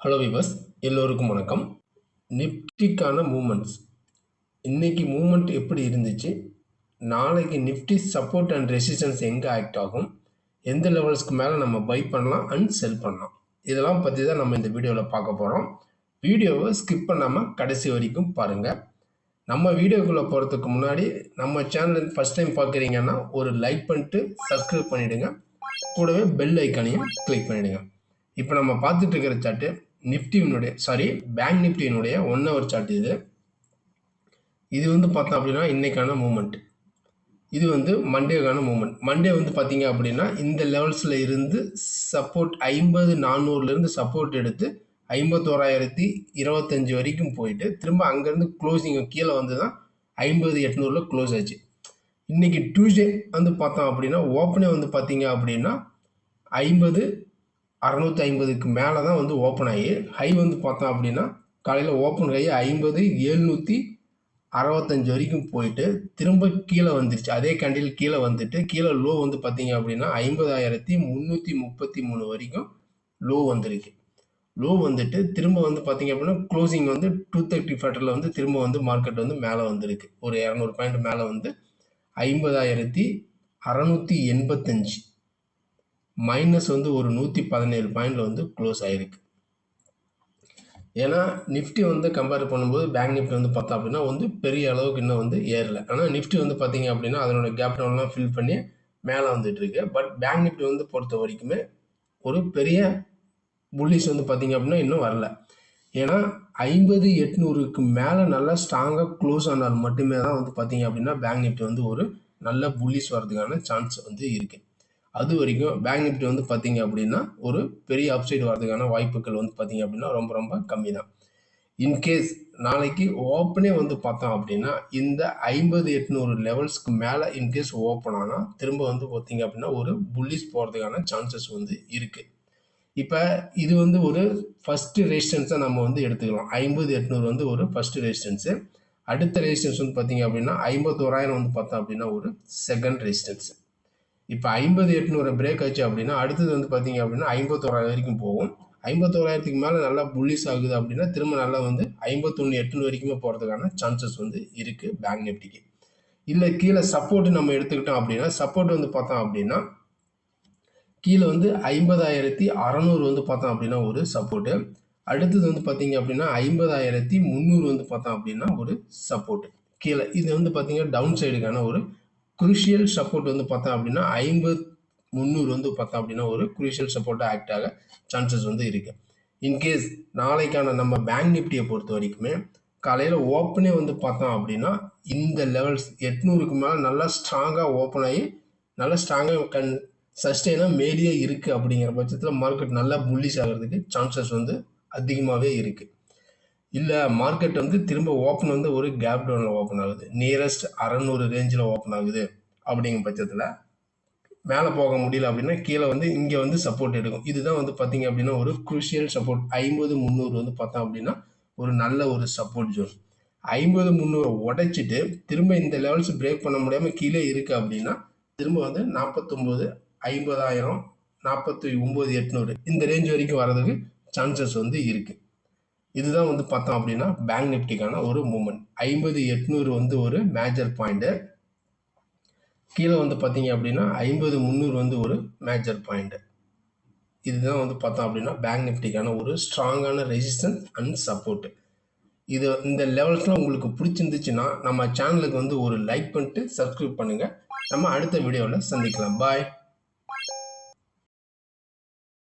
Hello விவஸ் எல்லோருக்கும் வணக்கம். நிஃப்டிக்கான moments இன்றைக்கி மூமெண்ட் எப்படி இருந்துச்சு? நாளைக்கு நிஃப்டி சப்போர்ட் அண்ட் ரெசிஸ்டன்ஸ் எங்கே ஆக்ட் ஆகும்? எந்த லெவல்ஸ்க்கு மேலே நம்ம பை பண்ணலாம் அண்ட் செல் பண்ணலாம்? இதெல்லாம் பற்றி தான் நம்ம இந்த வீடியோவில் பார்க்க போகிறோம் வீடியோவை ஸ்கிப் பண்ணாமல் கடைசி வரைக்கும் பாருங்கள் நம்ம வீடியோக்குள்ளே போகிறதுக்கு முன்னாடி நம்ம சேனல் ஃபஸ்ட் டைம் பார்க்குறீங்கன்னா ஒரு லைக் பண்ணிட்டு சப்ஸ்கிரைப் பண்ணிவிடுங்க கூடவே பெல் ஐக்கானையும் கிளிக் பண்ணிவிடுங்க இப்போ நம்ம பார்த்துட்டு இருக்கிற சாட்டு நிஃப்டியினுடைய சாரி பேங்க் நிஃப்டியினுடைய ஒன் ஹவர் சார்ட் இது. இது வந்து பார்த்தோம் அப்படின்னா இன்றைக்கான மூமெண்ட் இது வந்து மண்டேக்கான மூமெண்ட் மண்டே வந்து பார்த்தீங்க அப்படின்னா இந்த லெவல்ஸில் இருந்து சப்போர்ட் ஐம்பது நானூறுலேருந்து சப்போர்ட் எடுத்து ஐம்பத்தோராயிரத்தி இருபத்தஞ்சி வரைக்கும் போயிட்டு திரும்ப அங்கேருந்து க்ளோசிங் கீழே வந்து தான் ஐம்பது எட்நூறில் க்ளோஸ் ஆச்சு. இன்றைக்கி டியூஸ்டே வந்து பார்த்தோம் அப்படின்னா ஓப்பனே வந்து பார்த்தீங்க அப்படின்னா ஐம்பது அறநூற்றி ஐம்பதுக்கு மேலே தான் வந்து ஓப்பன் ஆகி ஹை வந்து பார்த்தோம் அப்படின்னா காலையில் ஓப்பன் ஆகி ஐம்பது எழுநூற்றி அறுபத்தஞ்சு வரைக்கும் போயிட்டு திரும்ப கீழே வந்துருச்சு. அதே கேண்டில் கீழே வந்துட்டு கீழே லோ வந்து பார்த்தீங்க அப்படின்னா ஐம்பதாயிரத்தி முந்நூற்றி முப்பத்தி மூணு வரைக்கும் லோ வந்திருக்கு. லோ வந்துட்டு திரும்ப வந்து பார்த்தீங்க அப்படின்னா க்ளோசிங் வந்து டூ தேர்ட்டி ஃபேட்டரில் வந்து திரும்ப வந்து மார்க்கெட் வந்து மேலே வந்திருக்கு. ஒரு இரநூறு பாயிண்ட் மேலே வந்து ஐம்பதாயிரத்தி அறநூற்றி எண்பத்தஞ்சு. மைனஸ் வந்து ஒரு நூற்றி பதினேழு பாயிண்டில் வந்து க்ளோஸ் ஆகிருக்கு ஏன்னா நிஃப்டி வந்து கம்பேர் பண்ணும்போது பேங்க் நிஃப்டி வந்து பார்த்தோம் அப்படின்னா வந்து பெரிய அளவுக்கு இன்னும் வந்து ஏறல. ஆனால் நிஃப்டி வந்து பார்த்தீங்க அப்படின்னா அதனோட கேப் டவுன்லாம் ஃபில் பண்ணி மேலே வந்துட்டு இருக்கு. பட் பேங்க் நிஃப்டி வந்து பொறுத்த வரைக்குமே ஒரு பெரிய புல்லிஸ் வந்து பார்த்தீங்க அப்படின்னா இன்னும் வரல. ஏன்னா ஐம்பது எட்நூறுக்கு மேலே நல்லா ஸ்ட்ராங்காக க்ளோஸ் ஆனால் மட்டுமே தான் வந்து பார்த்தீங்க அப்படின்னா பேங்க் நிஃப்டி வந்து ஒரு நல்ல புள்ளிஸ் வர்றதுக்கான சான்ஸ் வந்து இருக்குது அது வரைக்கும் பேங்க் நிஃப்டி வந்து பார்த்தீங்க அப்படின்னா ஒரு பெரிய அப்சைடு வரதுக்கான வாய்ப்புகள் வந்து பார்த்தீங்க அப்படின்னா ரொம்ப ரொம்ப கம்மி தான் இன்கேஸ் நாளைக்கு ஓப்பனே வந்து பார்த்தோம் அப்படின்னா இந்த ஐம்பது எட்நூறு லெவல்ஸ்க்கு மேலே இன்கேஸ் ஓப்பன் ஆனால் திரும்ப வந்து பார்த்தீங்க அப்படின்னா ஒரு புல்லிஸ் போகிறதுக்கான சான்சஸ் வந்து இருக்குது இப்போ இது வந்து ஒரு ஃபஸ்ட்டு ரெசிஸ்டன்ஸை நம்ம வந்து எடுத்துக்கலாம். ஐம்பது எட்நூறு வந்து ஒரு ஃபஸ்ட்டு ரெசிஸ்டன்ஸு அடுத்த ரெசிஸ்டன்ஸ் வந்து பார்த்தீங்க அப்படின்னா ஐம்பத்தோராயிரம் வந்து பார்த்தோம் அப்படின்னா ஒரு செகண்ட் ரெசிஸ்டன்ஸு இப்போ ஐம்பது எட்நூறு பிரேக் ஆச்சு அப்படின்னா அடுத்தது வந்து பார்த்தீங்க அப்படின்னா ஐம்பத்தோராயிரம் வரைக்கும் போகும். ஐம்பத்தோராயிரத்துக்கு மேலே நல்லா புள்ளிஸ் ஆகுது அப்படின்னா திரும்ப நல்லா வந்து ஐம்பத்தொன்று எட்நூறு வரைக்குமே போகிறதுக்கான சான்சஸ் வந்து இருக்குது பேங்க் நிஃப்டிக்கு இல்லை கீழே சப்போர்ட் நம்ம எடுத்துக்கிட்டோம் அப்படின்னா சப்போர்ட் வந்து பார்த்தோம் அப்படின்னா கீழே வந்து ஐம்பதாயிரத்தி அறநூறு வந்து பார்த்தோம் அப்படின்னா ஒரு சப்போர்ட்டு அடுத்தது வந்து பார்த்தீங்க அப்படின்னா ஐம்பதாயிரத்தி முந்நூறு வந்து பார்த்தோம் அப்படின்னா ஒரு சப்போர்ட்டு கீழே இது வந்து பார்த்தீங்கன்னா டவுன் சைடுக்கான ஒரு குரூஷியல் சப்போர்ட் வந்து பார்த்தோம் அப்படின்னா ஐம்பது முந்நூறு வந்து பார்த்தோம் அப்படின்னா ஒரு குரூஷியல் சப்போர்ட்டாக ஆக்ட் ஆக சான்சஸ் வந்து இருக்கு. இன்கேஸ் நாளைக்கான நம்ம பேங்க் நிஃப்டியை பொறுத்த வரைக்குமே காலையில் ஓப்பனே வந்து பார்த்தோம் அப்படின்னா இந்த லெவல்ஸ் எட்நூறுக்கு மேலே நல்லா ஸ்ட்ராங்காக ஓப்பன் ஆகி நல்லா ஸ்ட்ராங்காக கன் சஸ்டெயினாக மேலேயே இருக்குது அப்படிங்கிற பட்சத்தில் மார்க்கெட் நல்லா புல்லிஷ் ஆகிறதுக்கு சான்சஸ் வந்து அதிகமாகவே இருக்குது இல்லை மார்க்கெட் வந்து திரும்ப ஓப்பன் வந்து ஒரு கேப் டவுனில் ஓப்பன் ஆகுது. நியரஸ்ட் அறநூறு ரேஞ்சில் ஓப்பன் ஆகுது. அப்படிங்கிற பட்சத்தில் மேலே போக முடியல அப்படின்னா கீழே வந்து இங்கே வந்து சப்போர்ட் எடுக்கும். இதுதான் வந்து பார்த்தீங்க அப்படின்னா ஒரு குருஷியல் சப்போர்ட் ஐம்பது முந்நூறு வந்து பார்த்தோம் அப்படின்னா ஒரு நல்ல ஒரு சப்போர்ட் ஜோன் ஐம்பது முந்நூறு உடைச்சிட்டு திரும்ப இந்த லெவல்ஸ் பிரேக் பண்ண முடியாமல் கீழே இருக்குது அப்படின்னா திரும்ப வந்து நாற்பத்தொம்போது ஐம்பதாயிரம் நாற்பத்தி ஒம்பது எட்நூறு இந்த ரேஞ்ச் வரைக்கும் வர்றதுக்கு சான்சஸ் வந்து இருக்குது இதுதான் வந்து பார்த்தோம் அப்படின்னா பேங்க் நிஃப்டிக்கான ஒரு மூமெண்ட் ஐம்பது எட்நூறு வந்து ஒரு மேஜர் பாயிண்ட்டு கீழே வந்து பார்த்தீங்க அப்படின்னா ஐம்பது முந்நூறு வந்து ஒரு மேஜர் பாயிண்ட்டு இதுதான் வந்து பார்த்தோம் அப்படின்னா பேங்க் நிஃப்டிக்கான ஒரு ஸ்ட்ராங்கான ரெசிஸ்டன்ஸ் அண்ட் சப்போர்ட்டு இது இந்த லெவல்ஸ்லாம் உங்களுக்கு பிடிச்சிருந்துச்சுன்னா நம்ம சேனலுக்கு வந்து ஒரு லைக் பண்ணிட்டு சப்ஸ்கிரைப் பண்ணுங்கள் நம்ம அடுத்த வீடியோவில் சந்திக்கலாம். பாய்